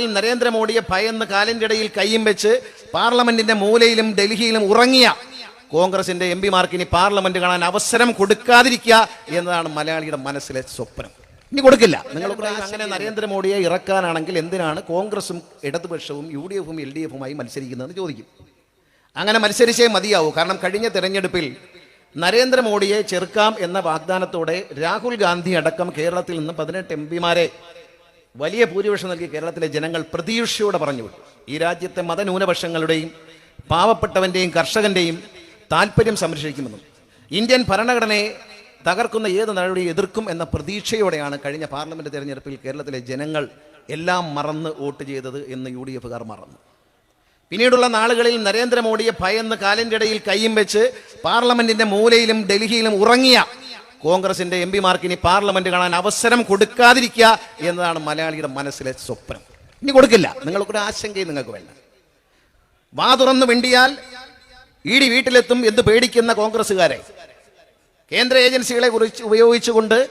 നാളുകളിൽ നരേന്ദ്രമോദിയെ ഭയന്ന് കാലിന്റെ ഇടയിൽ കൈയും വെച്ച് പാർലമെന്റിന്റെ മൂലയിലും ഡൽഹിയിലും ഉറങ്ങിയ കോൺഗ്രസിന്റെ എം പിമാർക്ക് ഇനി പാർലമെന്റ് കാണാൻ അവസരം കൊടുക്കാതിരിക്കുക എന്നതാണ് മലയാളിയുടെ മനസ്സിലെ സ്വപ്നം. ഇനി കൊടുക്കില്ല. നിങ്ങൾ അങ്ങനെ നരേന്ദ്രമോദിയെ ഇറക്കാനാണെങ്കിൽ എന്തിനാണ് കോൺഗ്രസും ഇടതുപക്ഷവും യു ഡി എഫും എൽ ഡി എഫുമായി മത്സരിക്കുന്നതെന്ന് ചോദിക്കും. അങ്ങനെ മത്സരിച്ചേ മതിയാവൂ. കാരണം കഴിഞ്ഞ തെരഞ്ഞെടുപ്പിൽ നരേന്ദ്രമോദിയെ ചെറുക്കാം എന്ന വാഗ്ദാനത്തോടെ രാഹുൽ ഗാന്ധി അടക്കം കേരളത്തിൽ നിന്ന് പതിനെട്ട് എം പിമാരെ വലിയ ഭൂരിപക്ഷം നൽകി കേരളത്തിലെ ജനങ്ങൾ പ്രതീക്ഷയോടെ പറഞ്ഞു ഈ രാജ്യത്തെ മതന്യൂനപക്ഷങ്ങളുടെയും പാവപ്പെട്ടവന്റെയും കർഷകന്റെയും താല്പര്യം സംരക്ഷിക്കുമെന്നും ഇന്ത്യൻ ഭരണഘടനയെ തകർക്കുന്ന ഏത് നടപടി എതിർക്കും എന്ന പ്രതീക്ഷയോടെയാണ് കഴിഞ്ഞ പാർലമെന്റ് തെരഞ്ഞെടുപ്പിൽ കേരളത്തിലെ ജനങ്ങൾ എല്ലാം മറന്ന് വോട്ട് ചെയ്തത് എന്ന് യു ഡി എഫുകാർ മറന്നു. പിന്നീടുള്ള നാളുകളിൽ നരേന്ദ്രമോദിയെ ഭയന്ന് കാലിന്റെ ഇടയിൽ കൈയും വെച്ച് പാർലമെന്റിന്റെ മൂലയിലും ഡൽഹിയിലും ഉറങ്ങിയ കോൺഗ്രസിന്റെ എം പിമാർക്ക് ഇനി പാർലമെന്റ് കാണാൻ അവസരം കൊടുക്കാതിരിക്കുക എന്നതാണ് മലയാളിയുടെ മനസ്സിലെ സ്വപ്നം. ഇനി കൊടുക്കില്ല. നിങ്ങൾക്കൊരു ആശങ്കയും നിങ്ങൾക്ക് വേണ്ട. വാ തുറന്ന് വേണ്ടിയാൽ ഇ ഡി വീട്ടിലെത്തും എന്ന് പേടിക്കുന്ന കോൺഗ്രസ്സുകാരെ. കേന്ദ്ര ഏജൻസികളെ കുറിച്ച് ഉപയോഗിച്ചുകൊണ്ട്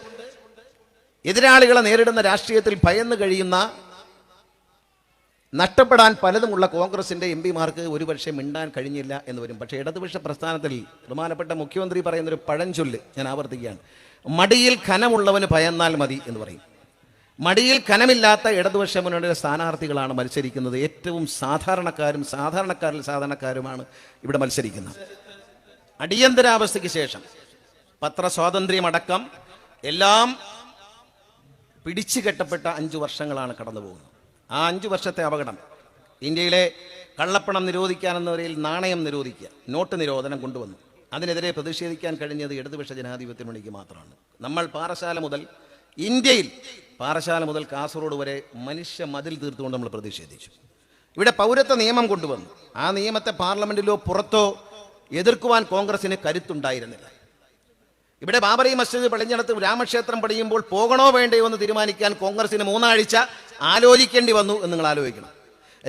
എതിരാളികളെ നേരിടുന്ന രാഷ്ട്രീയത്തിൽ ഭയന്ന് കഴിയുന്ന നഷ്ടപ്പെടാൻ പലതുമുള്ള കോൺഗ്രസിന്റെ എം പിമാർക്ക് ഒരുപക്ഷെ മിണ്ടാൻ കഴിഞ്ഞില്ല എന്ന് വരും. പക്ഷേ ഇടതുപക്ഷ പ്രസ്ഥാനത്തിൽ ബഹുമാനപ്പെട്ട മുഖ്യമന്ത്രി പറയുന്നൊരു പഴഞ്ചൊല്ല് ഞാൻ ആവർത്തിക്കുകയാണ്. മടിയിൽ ഖനമുള്ളവന് ഭയന്നാൽ മതി എന്ന് പറയും. മടിയിൽ ഖനമില്ലാത്ത ഇടതുപക്ഷ മുന്നണിയുടെ സ്ഥാനാർത്ഥികളാണ് മത്സരിക്കുന്നത്. ഏറ്റവും സാധാരണക്കാരും സാധാരണക്കാരിൽ സാധാരണക്കാരുമാണ് ഇവിടെ മത്സരിക്കുന്നത്. അടിയന്തരാവസ്ഥയ്ക്ക് ശേഷം പത്രസ്വാതന്ത്ര്യമടക്കം എല്ലാം പിടിച്ചു കെട്ടപ്പെട്ട അഞ്ചു വർഷങ്ങളാണ് കടന്നു പോകുന്നത് ആ അഞ്ചു വർഷത്തെ അപകടം. ഇന്ത്യയിലെ കള്ളപ്പണം നിരോധിക്കാനെന്ന നിലയിൽ നാണയം നിരോധിക്കുക. നോട്ട് നിരോധനം കൊണ്ടുവന്നു. അതിനെതിരെ പ്രതിഷേധിക്കാൻ കഴിഞ്ഞത് ഇടതുപക്ഷ ജനാധിപത്യ മുന്നണിക്ക് മാത്രമാണ്. നമ്മൾ പാറശാല മുതൽ ഇന്ത്യയിൽ പാറശാല മുതൽ കാസർഗോഡ് വരെ മനുഷ്യ മതിൽ തീർത്തുകൊണ്ട് നമ്മൾ പ്രതിഷേധിച്ചു. ഇവിടെ പൗരത്വ നിയമം കൊണ്ടുവന്നു. ആ നിയമത്തെ പാർലമെന്റിലോ പുറത്തോ എതിർക്കുവാൻ കോൺഗ്രസിന് കരുത്തുണ്ടായിരുന്നില്ല. ഇവിടെ ബാബറി മസ്ജിദ് പടിഞ്ഞിടത്ത് രാമക്ഷേത്രം പണിയുമ്പോൾ പോകണോ വേണ്ടയോ എന്ന് തീരുമാനിക്കാൻ കോൺഗ്രസിന് മൂന്നാഴ്ച ആലോചിക്കേണ്ടി വന്നു എന്ന് നിങ്ങൾ ആലോചിക്കണം.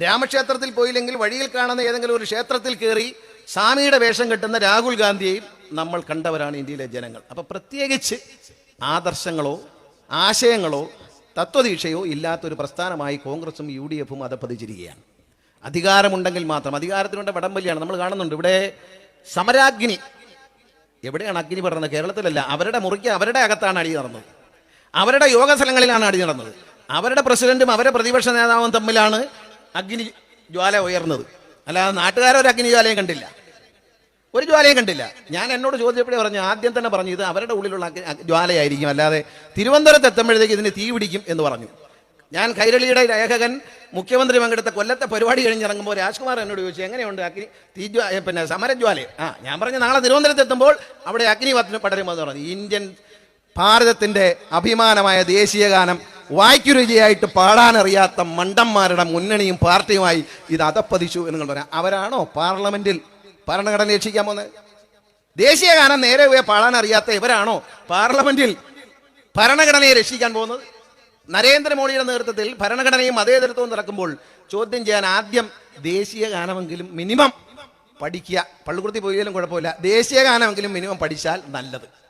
രാമക്ഷേത്രത്തിൽ പോയില്ലെങ്കിൽ വഴിയിൽ കാണുന്ന ഏതെങ്കിലും ഒരു ക്ഷേത്രത്തിൽ കയറി സ്വാമിയുടെ വേഷം കെട്ടുന്ന രാഹുൽ ഗാന്ധിയെയും നമ്മൾ കണ്ടവരാണ് ഇന്ത്യയിലെ ജനങ്ങൾ. അപ്പൊ പ്രത്യേകിച്ച് ആദർശങ്ങളോ ആശയങ്ങളോ തത്വദീക്ഷയോ ഇല്ലാത്തൊരു പ്രസ്ഥാനമായി കോൺഗ്രസും യു ഡി എഫും അധപ്പതിച്ചിരിക്കുകയാണ് അധികാരമുണ്ടെങ്കിൽ മാത്രം. അധികാരത്തിനുണ്ട് വടംവലിയാണ് നമ്മൾ കാണുന്നുണ്ട്. ഇവിടെ സമരാഗ്നി എവിടെയാണ് അഗ്നി പറഞ്ഞത് കേരളത്തിലല്ല. അവരുടെ മുറിക്ക് അവരുടെ അകത്താണ് അടി നടന്നത്. അവരുടെ യോഗ സ്ഥലങ്ങളിലാണ് അടി നടന്നത്. അവരുടെ പ്രസിഡന്റും അവരുടെ പ്രതിപക്ഷ നേതാവും തമ്മിലാണ് അഗ്നി ജ്വാല ഉയർന്നത്. അല്ലാതെ നാട്ടുകാരൊരു അഗ്നി ജ്വാലയും കണ്ടില്ല. ഒരു ജ്വാലയും കണ്ടില്ല. ഞാൻ എന്നോട് ചോദിച്ചപ്പോഴേ പറഞ്ഞു ആദ്യം തന്നെ പറഞ്ഞു ഇത് അവരുടെ ഉള്ളിലുള്ള ജ്വാലയായിരിക്കും. അല്ലാതെ തിരുവനന്തപുരത്ത് എത്തുമ്പോഴത്തേക്ക് ഇതിന് തീ പിടിക്കും എന്ന് പറഞ്ഞു. ഞാൻ കൈരളിയുടെ ലേഖകൻ മുഖ്യമന്ത്രി പങ്കെടുത്ത കൊല്ലത്തെ പരിപാടി കഴിഞ്ഞിറങ്ങുമ്പോൾ രാജ്കുമാർ എന്നോട് ചോദിച്ചു എങ്ങനെയുണ്ട് അഗ്നി? തീജ്വാ പിന്നെ സമരജ്വാലയം ആ ഞാൻ പറഞ്ഞു നാളെ തിരുവനന്തപുരത്ത് എത്തുമ്പോൾ അവിടെ അഗ്നി പത്തിന് പടരുമെന്ന് പറഞ്ഞു. ഇന്ത്യൻ ഭാരതത്തിന്റെ അഭിമാനമായ ദേശീയ ഗാനം വായ്ക്കുരുചിയായിട്ട് പാടാനറിയാത്ത മണ്ടന്മാരുടെ മുന്നണിയും പാർട്ടിയുമായി ഇത് അതപ്പതിച്ചു എന്ന് പറയാം അവരാണോ പാർലമെന്റിൽ ഭരണഘടന രക്ഷിക്കാൻ പോകുന്നത്? ദേശീയ ഗാനം നേരെ പോയി പാടാനറിയാത്ത ഇവരാണോ പാർലമെന്റിൽ ഭരണഘടനയെ രക്ഷിക്കാൻ പോകുന്നത്? നരേന്ദ്രമോദിയുടെ നേതൃത്വത്തിൽ ഭരണഘടനയും മതേതരത്വവും നടക്കുമ്പോൾ ചോദ്യം ചെയ്യാൻ ആദ്യം ദേശീയ ഗാനമെങ്കിലും മിനിമം പഠിക്കുക. പള്ളിക്കുറത്തി പോയാലും കുഴപ്പമില്ല. ദേശീയ ഗാനമെങ്കിലും മിനിമം പഠിച്ചാൽ നല്ലത്.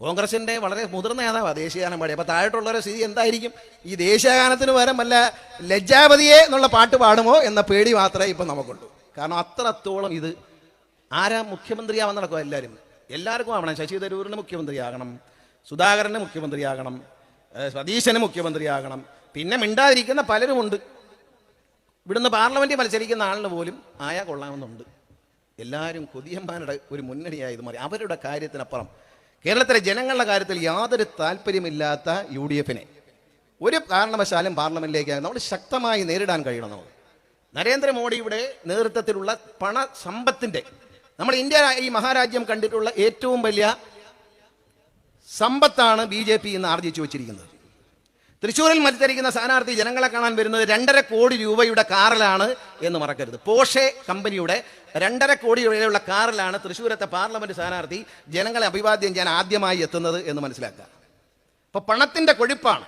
കോൺഗ്രസിന്റെ വളരെ മുതിർന്ന നേതാവാണ് ദേശീയഗാനം പാടി അപ്പോൾ താഴോട്ടുള്ളവരെ സ്ഥിതി എന്തായിരിക്കും? ഈ ദേശീയഗാനത്തിന് പകരം വല്ല ലജ്ജാപതിയെ എന്നുള്ള പാട്ട് പാടുമോ എന്ന പേടി മാത്രമേ ഇപ്പൊ നമുക്കുള്ളൂ. കാരണം അത്രത്തോളം ഇത് ആരാ മുഖ്യമന്ത്രിയാവാൻ നടക്കുക എല്ലാവരും എല്ലാവർക്കും ആവണം. ശശി തരൂരിന് മുഖ്യമന്ത്രിയാകണം. സുധാകരന് മുഖ്യമന്ത്രിയാകണം. സതീശന് മുഖ്യമന്ത്രിയാകണം. പിന്നെ മിണ്ടാതിരിക്കുന്ന പലരുമുണ്ട്. ഇവിടുന്ന് പാർലമെന്റിൽ മത്സരിക്കുന്ന ആളിന് പോലും ആയാ കൊള്ളാമെന്നുണ്ട് എല്ലാവരും കൊതിയന്മാരുടെ ഒരു മുന്നണിയായത് മാറി. അവരുടെ കാര്യത്തിനപ്പുറം കേരളത്തിലെ ജനങ്ങളുടെ കാര്യത്തിൽ യാതൊരു താല്പര്യമില്ലാത്ത യു ഡി എഫിനെ ഒരു കാരണവശാലും പാർലമെന്റിലേക്ക് നമ്മൾ ശക്തമായി നേരിടാൻ കഴിയണം നമുക്ക്. നരേന്ദ്രമോദിയുടെ നേതൃത്വത്തിലുള്ള പണ സമ്പത്തിന്റെ നമ്മൾ ഇന്ത്യ ഈ മഹാരാജ്യം കണ്ടിട്ടുള്ള ഏറ്റവും വലിയ സമ്പത്താണ് ബി ജെ പി ഇന്ന് ആർജിച്ചു വെച്ചിരിക്കുന്നത്. തൃശ്ശൂരിൽ മത്സരിക്കുന്ന സ്ഥാനാർത്ഥി ജനങ്ങളെ കാണാൻ വരുന്നത് രണ്ടര കോടി രൂപയുടെ കാറിലാണ് എന്ന് മറക്കരുത്. പോഷെ കമ്പനിയുടെ രണ്ടര കോടി രൂപയുള്ള കാറിലാണ് തൃശ്ശൂരത്തെ പാർലമെന്റ് സ്ഥാനാർത്ഥി ജനങ്ങളെ അഭിവാദ്യം ചെയ്യാൻ ആദ്യമായി എത്തുന്നത് എന്ന് മനസ്സിലാക്കുക. അപ്പൊ പണത്തിന്റെ കൊഴുപ്പാണ്.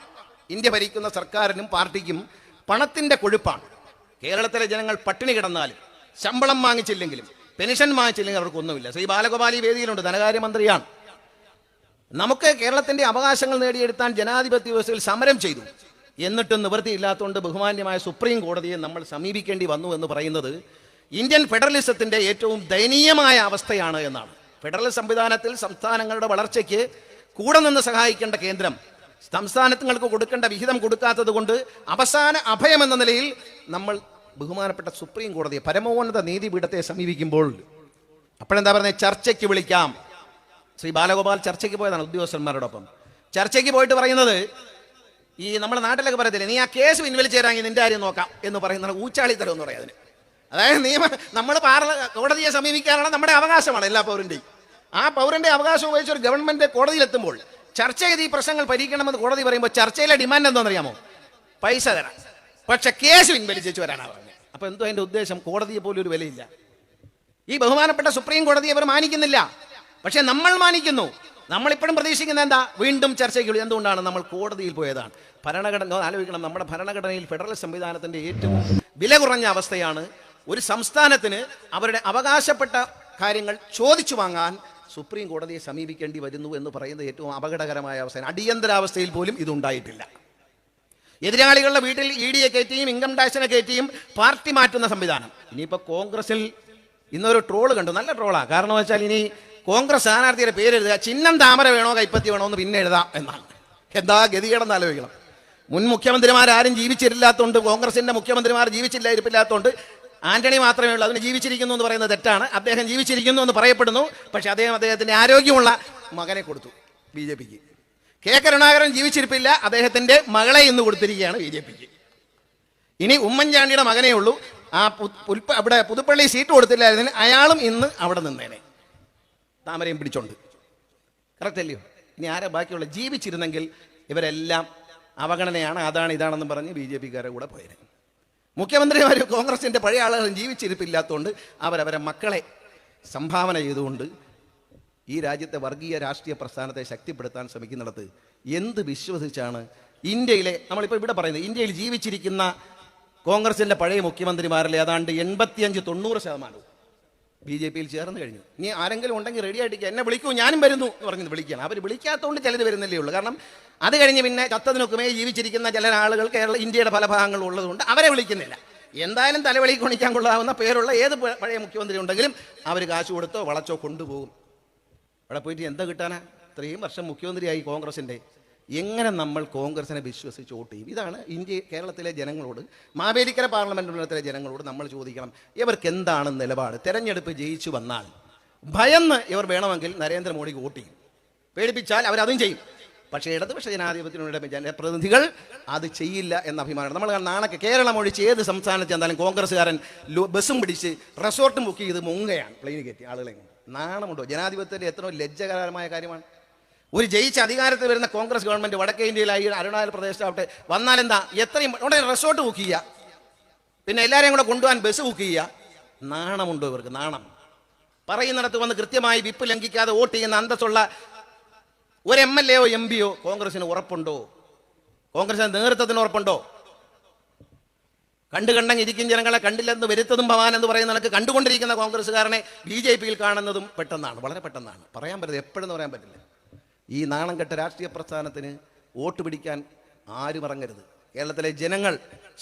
ഇന്ത്യ ഭരിക്കുന്ന സർക്കാരിനും പാർട്ടിക്കും പണത്തിന്റെ കൊഴുപ്പാണ്. കേരളത്തിലെ ജനങ്ങൾ പട്ടിണി കിടന്നാലും ശമ്പളം വാങ്ങിച്ചില്ലെങ്കിലും പെൻഷൻ വാങ്ങിച്ചില്ലെങ്കിൽ അവർക്കൊന്നുമില്ല. ശ്രീ ബാലഗോപാലി വേദിയിലുണ്ട് ധനകാര്യമന്ത്രിയാണ്. നമുക്ക് കേരളത്തിന്റെ അവകാശങ്ങൾ നേടിയെടുത്താൻ ജനാധിപത്യ വ്യവസ്ഥയിൽ സമരം ചെയ്തു. എന്നിട്ടും നിവൃത്തിയില്ലാത്തതുകൊണ്ട് ബഹുമാന്യമായ സുപ്രീം കോടതിയെ നമ്മൾ സമീപിക്കേണ്ടി വന്നു എന്ന് പറയുന്നത് ഇന്ത്യൻ ഫെഡറലിസത്തിന്റെ ഏറ്റവും ദയനീയമായ അവസ്ഥയാണ് എന്നാണ്. ഫെഡറൽ സംവിധാനത്തിൽ സംസ്ഥാനങ്ങളുടെ വളർച്ചയ്ക്ക് കൂടെ നിന്ന് സഹായിക്കേണ്ട കേന്ദ്രം സംസ്ഥാനങ്ങൾക്ക് കൊടുക്കേണ്ട വിഹിതം കൊടുക്കാത്തത് കൊണ്ട് അവസാന അഭയം എന്ന നിലയിൽ നമ്മൾ ബഹുമാനപ്പെട്ട സുപ്രീം കോടതിയെ പരമോന്നത നീതിപീഠത്തെ സമീപിക്കുമ്പോൾ അപ്പോഴെന്താ പറയുന്നത് ചർച്ചയ്ക്ക് വിളിക്കാം. ശ്രീ ബാലഗോപാൽ ചർച്ചയ്ക്ക് പോയതാണ് ഉദ്യോഗസ്ഥന്മാരോടൊപ്പം. ചർച്ചയ്ക്ക് പോയിട്ട് പറയുന്നത് ഈ നമ്മുടെ നാട്ടിലൊക്കെ പറയത്തില്ലേ നീ ആ കേസ് പിൻവലിച്ച് തരാമെങ്കിൽ നിന്റെ കാര്യം നോക്കാം എന്ന് പറയുന്ന ഊച്ചാളി ഊച്ചാളിത്തരം എന്ന് പറയാം അതിന്. അതായത് നിയമ നമ്മൾ പാർല കോടതിയെ സമീപിക്കാനുള്ള നമ്മുടെ അവകാശമാണ് എല്ലാ പൗരന്റെയും ആ പൗരന്റെ അവകാശം ഉപയോഗിച്ച് ഒരു ഗവൺമെന്റ് കോടതിയിലെത്തുമ്പോൾ ചർച്ച ചെയ്ത് ഈ പ്രശ്നങ്ങൾ പരിഹരിക്കണമെന്ന് കോടതി പറയുമ്പോൾ ചർച്ചയിലെ ഡിമാൻഡ് എന്താണെന്നറിയാമോ? പൈസ തരാം. പക്ഷെ കേസ് പിൻവലിച്ചു വരാനാണ് പറഞ്ഞത്. അപ്പൊ എന്തോ അതിന്റെ ഉദ്ദേശം? കോടതിയെ പോലും ഒരു വിലയില്ല. ഈ ബഹുമാനപ്പെട്ട സുപ്രീം കോടതി അവർ മാനിക്കുന്നില്ല. പക്ഷെ നമ്മൾ മാനിക്കുന്നു. നമ്മളിപ്പോഴും പ്രതീക്ഷിക്കുന്നത് എന്താ? വീണ്ടും ചർച്ചയ്ക്ക് വിളി- എന്തുകൊണ്ടാണ് നമ്മൾ കോടതിയിൽ പോയതാണ്? ഭരണഘടന ആലോചിക്കണം. നമ്മുടെ ഭരണഘടനയിൽ ഫെഡറൽ സംവിധാനത്തിന്റെ ഏറ്റവും വില കുറഞ്ഞ അവസ്ഥയാണ് ഒരു സംസ്ഥാനത്തിന് അവരുടെ അവകാശപ്പെട്ട കാര്യങ്ങൾ ചോദിച്ചു വാങ്ങാൻ സുപ്രീം കോടതിയെ സമീപിക്കേണ്ടി വരുന്നു എന്ന് പറയുന്ന ഏറ്റവും അപകടകരമായ അവസ്ഥയാണ്. അടിയന്തരാവസ്ഥയിൽ പോലും ഇതുണ്ടായിട്ടില്ല. എതിരാളികളുടെ വീട്ടിൽ ഇ ഡിയെ കയറ്റിയും ഇൻകം ടാക്സിനെ കയറ്റിയും പാർട്ടി മാറ്റുന്ന സംവിധാനം. ഇനിയിപ്പോൾ കോൺഗ്രസിൽ ഇന്നൊരു ട്രോൾ കണ്ടു. നല്ല ട്രോളാണ് കാരണം വെച്ചാൽ ഇനി കോൺഗ്രസ് സ്ഥാനാർത്ഥിയുടെ പേര് എഴുതുക ചിഹ്നം താമര വേണോ കൈപ്പത്തി വേണോ എന്ന് പിന്നെ എഴുതാം എന്നാണ്. എന്താ ഗതികേടെന്ന് ആലോചിക്കണം. മുൻ മുഖ്യമന്ത്രിമാരാരും ജീവിച്ചിരില്ലാത്തതുകൊണ്ട് കോൺഗ്രസിന്റെ മുഖ്യമന്ത്രിമാർ ജീവിച്ചില്ല ഇരിപ്പില്ലാത്തതുകൊണ്ട് ആന്റണി മാത്രമേ ഉള്ളൂ. അതിന് ജീവിച്ചിരിക്കുന്നു എന്ന് പറയുന്നത് തെറ്റാണ്. അദ്ദേഹം ജീവിച്ചിരിക്കുന്നു എന്ന് പറയപ്പെടുന്നു. പക്ഷേ അദ്ദേഹം അദ്ദേഹത്തിന്റെ ആരോഗ്യമുള്ള മകനെ കൊടുത്തു ബി ജെ പിക്ക്. കെ കരുണാകരൻ ജീവിച്ചിരിപ്പില്ല. അദ്ദേഹത്തിന്റെ മകളെ ഇന്ന് കൊടുത്തിരിക്കുകയാണ് ബി ജെ പിക്ക്. ഇനി ഉമ്മൻചാണ്ടിയുടെ മകനേ ഉള്ളൂ. ആ അവിടെ പുതുപ്പള്ളി സീറ്റ് കൊടുത്തില്ലായിരുന്നു അയാളും ഇന്ന് അവിടെ നിന്നേനെ. താമരയും പിടിച്ചോണ്ട്. കറക്റ്റ് അല്ലയോ? ഇനി ആരെ ബാക്കിയുള്ള? ജീവിച്ചിരുന്നെങ്കിൽ ഇവരെല്ലാം അവഗണനയാണ് അതാണ് ഇതാണെന്ന് പറഞ്ഞ് ബി ജെ പിക്കാരെ കൂടെ പോയത് മുഖ്യമന്ത്രിമാര് കോൺഗ്രസിന്റെ പഴയ ആളുകൾ ജീവിച്ചിരിപ്പില്ലാത്തതുകൊണ്ട് അവരവരെ മക്കളെ സംഭാവന ചെയ്തുകൊണ്ട് ഈ രാജ്യത്തെ വർഗീയ രാഷ്ട്രീയ പ്രസ്ഥാനത്തെ ശക്തിപ്പെടുത്താൻ ശ്രമിക്കുന്നിടത്ത് എന്ത് വിശ്വസിച്ചാണ് ഇന്ത്യയിലെ നമ്മളിപ്പോൾ ഇവിടെ പറയുന്നത് ഇന്ത്യയിൽ ജീവിച്ചിരിക്കുന്ന കോൺഗ്രസിന്റെ പഴയ മുഖ്യമന്ത്രിമാരിൽ ഏതാണ്ട് എൺപത്തിയഞ്ച് തൊണ്ണൂറ് ശതമാനവും ബി ജെ പിയിൽ ചേർന്ന് കഴിഞ്ഞു. ഇനി ആരെങ്കിലും ഉണ്ടെങ്കിൽ റെഡി ആയിട്ട് എന്നെ വിളിക്കൂ ഞാനും വരുന്നു എന്ന് പറഞ്ഞു വിളിക്കുകയാണ്. അവർ വിളിക്കാത്തതുകൊണ്ട് ചിലത് വരുന്നില്ലേ ഉള്ളൂ. കാരണം അത് കഴിഞ്ഞ് പിന്നെ ചത്തതിനൊക്കുമേ ജീവിച്ചിരിക്കുന്ന ചില ആളുകൾ കേരള ഇന്ത്യയുടെ പല ഭാഗങ്ങളിൽ ഉള്ളതുകൊണ്ട് അവരെ വിളിക്കുന്നില്ല. എന്തായാലും തലവെളി കൊണിക്കാൻ കൊള്ളാവുന്ന പേരുള്ള ഏത് പഴയ മുഖ്യമന്ത്രി ഉണ്ടെങ്കിലും അവർ കാശ് കൊടുത്തോ വളച്ചോ കൊണ്ടുപോകും. അവിടെ പോയിട്ട് എന്താ കിട്ടാനാ? ഇത്രയും വർഷം മുഖ്യമന്ത്രിയായി കോൺഗ്രസിന്റെ എങ്ങനെ നമ്മൾ കോൺഗ്രസിനെ വിശ്വസിച്ച് വോട്ട് ചെയ്യും? ഇതാണ് ഇന്ത്യ കേരളത്തിലെ ജനങ്ങളോട് മാവേലിക്കര പാർലമെന്റ് മണ്ഡലത്തിലെ ജനങ്ങളോട് നമ്മൾ ചോദിക്കണം. ഇവർക്ക് എന്താണ് നിലപാട്? തെരഞ്ഞെടുപ്പ് ജയിച്ചു വന്നാൽ ഭയന്ന് ഇവർ വേണമെങ്കിൽ നരേന്ദ്രമോദിക്ക് വോട്ട് ചെയ്യും. പേടിപ്പിച്ചാൽ അവരതും ചെയ്യും. പക്ഷേ ഇടതുപക്ഷ ജനാധിപത്യത്തിനുള്ള ജനപ്രതിനിധികൾ അത് ചെയ്യില്ല എന്ന അഭിമാനം. നമ്മൾ നാണൊക്കെ കേരളം ഒഴിച്ച് ഏത് സംസ്ഥാനത്ത് ചെന്നാലും കോൺഗ്രസ്സുകാരൻ ബസ്സും പിടിച്ച് റിസോർട്ടും ബുക്ക് ചെയ്ത് മുങ്ങയാണ് പ്ലെയിനിൽ കയറ്റി ആളുകളെ നാണമുണ്ടോ? ജനാധിപത്യത്തിന്റെ എത്രയോ ലജ്ജകരമായ കാര്യമാണ്. ഒരു ജയിച്ച അധികാരത്തിൽ വരുന്ന കോൺഗ്രസ് ഗവൺമെന്റ് വടക്കേ ഇന്ത്യയിലായി അരുണാചൽ പ്രദേശാവട്ടെ വന്നാലെന്താ? എത്രയും ഉടനെ റിസോർട്ട് ബുക്ക് ചെയ്യുക. പിന്നെ എല്ലാവരെയും കൂടെ കൊണ്ടുപോകാൻ ബസ് ബുക്ക് ചെയ്യുക. നാണമുണ്ടോ ഇവർക്ക്? നാണം. പറയുന്നിടത്ത് വന്ന് കൃത്യമായി വിപ്പ് ലംഘിക്കാതെ വോട്ട് ചെയ്യുന്ന അന്തസ്സുള്ള ഒരു എം എൽ എയോ എം പിയോ കോൺഗ്രസിന് ഉറപ്പുണ്ടോ? കോൺഗ്രസിന് നേതൃത്വത്തിന് ഉറപ്പുണ്ടോ? കണ്ടു കണ്ടങ്ങ് ഇരിക്കും ജനങ്ങളെ കണ്ടില്ലെന്ന് വരുത്തതും ഭവാൻ എന്ന് പറയുന്ന നിലയ്ക്ക് കണ്ടുകൊണ്ടിരിക്കുന്ന കോൺഗ്രസ്സുകാരനെ ബി ജെ പിയിൽ കാണുന്നതും പെട്ടെന്നാണ് വളരെ പെട്ടെന്നാണ്. പറയാൻ പറ്റില്ല എപ്പോഴെന്ന് പറയാൻ പറ്റില്ല. ഈ നാണം കെട്ട രാഷ്ട്രീയ പ്രസ്ഥാനത്തിന് വോട്ട് പിടിക്കാൻ ആരും ഇറങ്ങരുത്. കേരളത്തിലെ ജനങ്ങൾ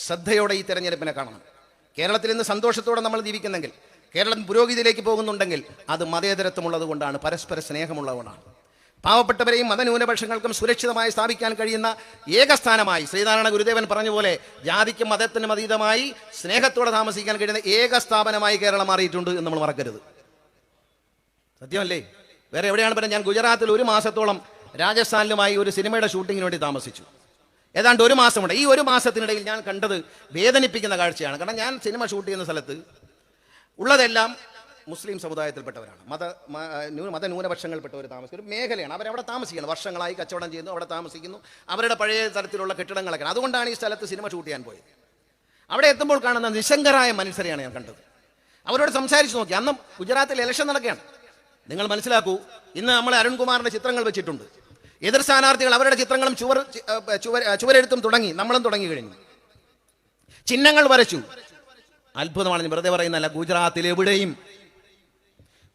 ശ്രദ്ധയോടെ ഈ തെരഞ്ഞെടുപ്പിനെ കാണണം. കേരളത്തിൽ ഇന്ന് സന്തോഷത്തോടെ നമ്മൾ ജീവിക്കുന്നെങ്കിൽ കേരളം പുരോഗതിയിലേക്ക് പോകുന്നുണ്ടെങ്കിൽ അത് മതേതരത്വമുള്ളത് കൊണ്ടാണ് പരസ്പര സ്നേഹമുള്ളതുകൊണ്ടാണ് പാവപ്പെട്ടവരെയും മതന്യൂനപക്ഷങ്ങൾക്കും സുരക്ഷിതമായി സ്ഥാപിക്കാൻ കഴിയുന്ന ഏകസ്ഥാനമായി ശ്രീനാരായണ ഗുരുദേവൻ പറഞ്ഞ പോലെ ജാതിക്കും മതത്തിനും അതീതമായി സ്നേഹത്തോടെ താമസിക്കാൻ കഴിയുന്ന ഏക സ്ഥാപനമായി കേരളം മാറിയിട്ടുണ്ട് എന്ന് നമ്മൾ മറക്കരുത്. സത്യമല്ലേ? വേറെ എവിടെയാണ് പറയുന്നത് ഞാൻ ഗുജറാത്തിൽ ഒരു മാസത്തോളം രാജസ്ഥാനിലുമായി ഒരു സിനിമയുടെ ഷൂട്ടിങ്ങിന് വേണ്ടി താമസിച്ചു. ഏതാണ്ട് ഒരു മാസം മാസമുണ്ട്. ഈ ഒരു മാസത്തിനിടയിൽ ഞാൻ കണ്ടത് വേദനിപ്പിക്കുന്ന കാഴ്ചയാണ്. കാരണം ഞാൻ സിനിമ ഷൂട്ട് ചെയ്യുന്ന സ്ഥലത്ത് ഉള്ളതെല്ലാം മുസ്ലിം സമുദായത്തിൽപ്പെട്ടവരാണ്. മത മത മതന്യൂനപക്ഷങ്ങളിൽപ്പെട്ടവർ താമസിക്കുന്ന ഒരു മേഖലയാണ്. അവരവിടെ താമസിക്കണം. വർഷങ്ങളായി കച്ചവടം ചെയ്യുന്നു അവിടെ താമസിക്കുന്നു. അവരുടെ പഴയ തരത്തിലുള്ള കെട്ടിടങ്ങളൊക്കെ അതുകൊണ്ടാണ് ഈ സ്ഥലത്ത് സിനിമ ഷൂട്ട് ചെയ്യാൻ പോയത്. അവിടെ എത്തുമ്പോൾ കാണുന്ന നിശങ്കരായ മനുഷ്യരെയാണ് ഞാൻ കണ്ടത്. അവരോട് സംസാരിച്ചു നോക്കി. അന്ന് ഗുജറാത്തിൽ ഇലക്ഷൻ നടക്കുകയാണ്. നിങ്ങൾ മനസ്സിലാക്കൂ ഇന്ന് നമ്മൾ അരുൺകുമാറിന്റെ ചിത്രങ്ങൾ വെച്ചിട്ടുണ്ട്. എതിർ സ്ഥാനാർത്ഥികൾ അവരുടെ ചിത്രങ്ങളും ചുവർ ചുവർ ചുവരെഴുത്തും തുടങ്ങി നമ്മളും തുടങ്ങി കഴിഞ്ഞു. ചിഹ്നങ്ങൾ വരച്ചു. അത്ഭുതമാണ് വെറുതെ പറയുന്നല്ല ഗുജറാത്തിൽ എവിടെയും.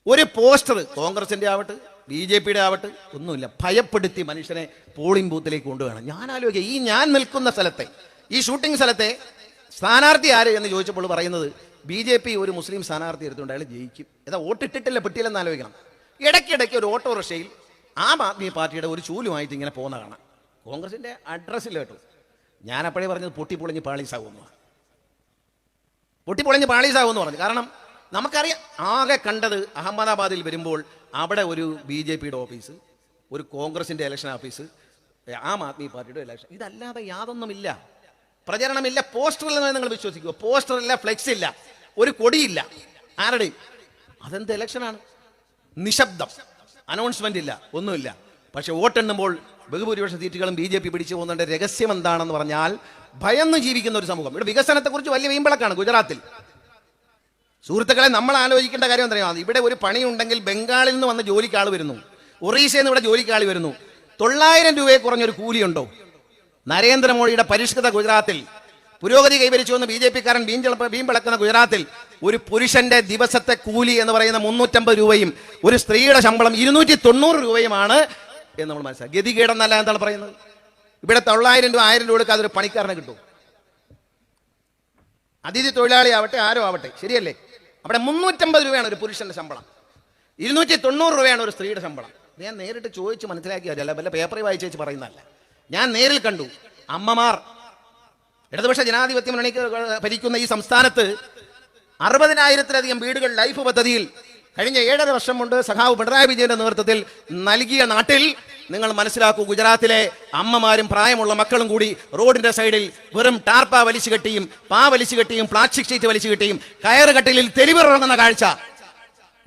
ഒരു പോസ്റ്റർ കോൺഗ്രസിന്റെ ആവട്ടെ ബി ജെ പിയുടെ ആവട്ടെ ഒന്നുമില്ല. ഭയപ്പെടുത്തി മനുഷ്യനെ പോളിംഗ് ബൂത്തിലേക്ക് കൊണ്ടുവേണം ഞാൻ ആലോചിക്കുക ഈ ഞാൻ നിൽക്കുന്ന സ്ഥലത്തെ ഈ ഷൂട്ടിംഗ് സ്ഥലത്തെ സ്ഥാനാർത്ഥി ആര് എന്ന് ചോദിച്ചപ്പോൾ പറയുന്നത് ബി ജെ പി ഒരു മുസ്ലിം സ്ഥാനാർത്ഥി എടുത്തുകൊണ്ട് അയാൾ ജയിക്കും. ഏതാ വോട്ടിട്ടിട്ടില്ല പെട്ടിയില്ലെന്ന് ആലോചിക്കണം. ഇടയ്ക്കിടയ്ക്ക് ഒരു ഓട്ടോറിക്ഷയിൽ ആം ആദ്മി പാർട്ടിയുടെ ഒരു ചൂലുമായിട്ട് ഇങ്ങനെ പോകുന്ന കാണാം. കോൺഗ്രസിന്റെ അഡ്രസ്സിൽ കേട്ടു. ഞാൻ അപ്പോഴേ പറഞ്ഞത് പൊട്ടിപ്പൊളിഞ്ഞ് പാളീസാകുമെന്നാണ് പൊട്ടിപ്പൊളിഞ്ഞ് പാളീസാകുമെന്ന് പറഞ്ഞു. കാരണം നമുക്കറിയാം ആകെ കണ്ടത് അഹമ്മദാബാദിൽ വരുമ്പോൾ അവിടെ ഒരു ബി ജെ പിയുടെ ഓഫീസ് ഒരു കോൺഗ്രസിന്റെ ഇലക്ഷൻ ഓഫീസ് ആം ആദ്മി പാർട്ടിയുടെ ഇലക്ഷൻ ഇതല്ലാതെ യാതൊന്നുമില്ല. പ്രചരണമില്ല പോസ്റ്ററിൽ നിങ്ങൾ വിശ്വസിക്കുക. പോസ്റ്ററില്ല ഫ്ലെക്സ് ഇല്ല ഒരു കൊടിയില്ല. ആരുടെയും അതെന്ത് ഇലക്ഷനാണ് നിശബ്ദം. അനൗൺസ്മെന്റ് ഇല്ല ഒന്നുമില്ല. പക്ഷെ വോട്ടെണ്ണുമ്പോൾ ബഹുഭൂരിപക്ഷ സീറ്റുകളും ബി ജെ പി പിടിച്ചു പോകുന്നതിന്റെ രഹസ്യം എന്താണെന്ന് പറഞ്ഞാൽ ഭയന്ന് ജീവിക്കുന്ന ഒരു സമൂഹം. ഇവിടെ വികസനത്തെക്കുറിച്ച് വലിയ വീമ്പിളക്കാണ് ഗുജറാത്തിൽ. സുഹൃത്തുക്കളെ നമ്മൾ ആലോചിക്കേണ്ട കാര്യം എന്താ ഇവിടെ ഒരു പണിയുണ്ടെങ്കിൽ ബംഗാളിൽ നിന്ന് വന്ന ജോലിക്ക് ആൾ വരുന്നു. ഒറീസയിൽ നിന്ന് ഇവിടെ ജോലിക്ക് ആൾ വരുന്നു. തൊള്ളായിരം രൂപയെ കുറഞ്ഞൊരു കൂലിയുണ്ടോ? നരേന്ദ്രമോദിയുടെ പരിഷ്കൃത ഗുജറാത്തിൽ പുരോഗതി കൈവരിച്ചു വന്ന് ബി ജെ പിക്കാരൻ വീമ്പിളക്കുന്ന ഗുജറാത്തിൽ ഒരു പുരുഷന്റെ ദിവസത്തെ കൂലി എന്ന് പറയുന്ന മുന്നൂറ്റമ്പത് രൂപയും ഒരു സ്ത്രീയുടെ ശമ്പളം ഇരുന്നൂറ്റി തൊണ്ണൂറ് രൂപയുമാണ് എന്ന് നമ്മൾ മനസ്സിലാക്കി. ഗതികേടെന്നല്ല എന്താണ് പറയുന്നത്? ഇവിടെ തൊള്ളായിരം രൂപ ആയിരം രൂപ കൊടുക്കാതെ ഒരു പണിക്കാരനെ കിട്ടും. അതിഥി തൊഴിലാളി ആവട്ടെ ആരോ ആവട്ടെ ശരിയല്ലേ? അവിടെ മുന്നൂറ്റമ്പത് രൂപയാണ് ഒരു പുരുഷന്റെ ശമ്പളം. ഇരുന്നൂറ്റി തൊണ്ണൂറ് രൂപയാണ് ഒരു സ്ത്രീയുടെ ശമ്പളം. ഞാൻ നേരിട്ട് ചോദിച്ച് മനസ്സിലാക്കിയതല്ല വല്ല പേപ്പറിൽ വായിച്ചു വെച്ച് പറയുന്നതല്ല. ഞാൻ നേരിൽ കണ്ടു. അമ്മമാർ. ഇടതുപക്ഷ ജനാധിപത്യം ഭരിക്കുന്ന ഈ സംസ്ഥാനത്ത് അറുപതിനായിരത്തിലധികം വീടുകൾ ലൈഫ് പദ്ധതിയിൽ കഴിഞ്ഞ ഏഴര വർഷം കൊണ്ട് സഖാവ് പിണറായി വിജയന്റെ നേതൃത്വത്തിൽ നൽകിയ നാട്ടിൽ നിങ്ങൾ മനസ്സിലാക്കൂ ഗുജറാത്തിലെ അമ്മമാരും പ്രായമുള്ള മക്കളും കൂടി റോഡിന്റെ സൈഡിൽ വെറും ടാർപ്പ വലിച്ചു കെട്ടിയും പാ വലിച്ചു കെട്ടിയും പ്ലാസ്റ്റിക് ഷീറ്റ് വലിച്ചു കെട്ടിയും കയറ് കട്ടിലിൽ തെരുവിറങ്ങുന്ന കാഴ്ച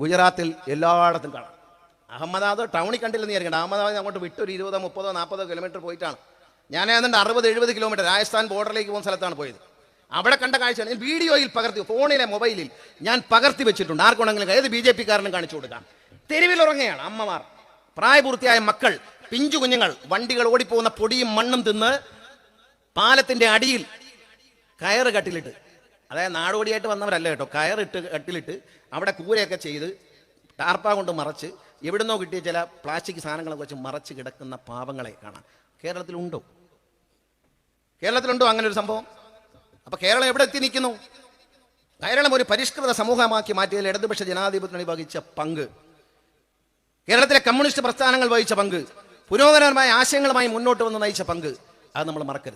ഗുജറാത്തിൽ എല്ലായിടത്തും കാണാം. അഹമ്മദാബാദ് ടൗണിൽ കണ്ടില്ല നീ അറിയണ്ട അഹമ്മദാബാദ് അങ്ങോട്ട് വിട്ടൊരു ഇരുപതോ മുപ്പതോ നാൽപ്പതോ കിലോമീറ്റർ പോയിട്ടാണ്. ഞാൻ ഏതാണ്ട് അറുപത് എഴുപത് കിലോമീറ്റർ രാജസ്ഥാൻ ബോർഡറിലേക്ക് പോകുന്ന സ്ഥലത്താണ് പോയത്. അവിടെ കണ്ട കാഴ്ചയാണ്. ഞാൻ വീഡിയോയിൽ പകർത്തി ഫോണിലെ മൊബൈലിൽ ഞാൻ പകർത്തി വെച്ചിട്ടുണ്ട്. ആർക്കുണ്ടെങ്കിലും ഏത് ബി ജെ പിക്കാരനും കാണിച്ചു കൊടുക്കാം. തെരുവിൽ ഉറങ്ങുകയാണ് അമ്മമാർ. പ്രായപൂർത്തിയായ മക്കൾ പിഞ്ചു കുഞ്ഞുങ്ങൾ വണ്ടികൾ ഓടിപ്പോകുന്ന പൊടിയും മണ്ണും തിന്ന് പാലത്തിന്റെ അടിയിൽ കയറ് കട്ടിലിട്ട് അതായത് നാടോടിയായിട്ട് വന്നവരല്ല കേട്ടോ കയറിട്ട് കട്ടിലിട്ട് അവിടെ കൂരയൊക്കെ ചെയ്ത് ടാർപ്പ കൊണ്ട് മറച്ച് എവിടുന്നോ കിട്ടിയ ചില പ്ലാസ്റ്റിക് സാധനങ്ങളെ വെച്ച് മറച്ച് കിടക്കുന്ന പാവങ്ങളെ കാണാം കേരളത്തിലുണ്ടോ? കേരളത്തിലുണ്ടോ അങ്ങനെ ഒരു സംഭവം? അപ്പൊ കേരളം എവിടെ എത്തി നിൽക്കുന്നു? കേരളം ഒരു പരിഷ്കൃത സമൂഹമാക്കി മാറ്റിയതിൽ ഇടതുപക്ഷ ജനാധിപത്യത്തിന് വഹിച്ച പങ്ക്. കേരളത്തിലെ കമ്മ്യൂണിസ്റ്റ് പ്രസ്ഥാനങ്ങൾ വഹിച്ച പങ്ക്. പുരോഗമനപരമായ ആശയങ്ങളുമായി മുന്നോട്ട് വന്ന് നയിച്ച പങ്ക്. അത് നമ്മൾ മറക്കരുത്.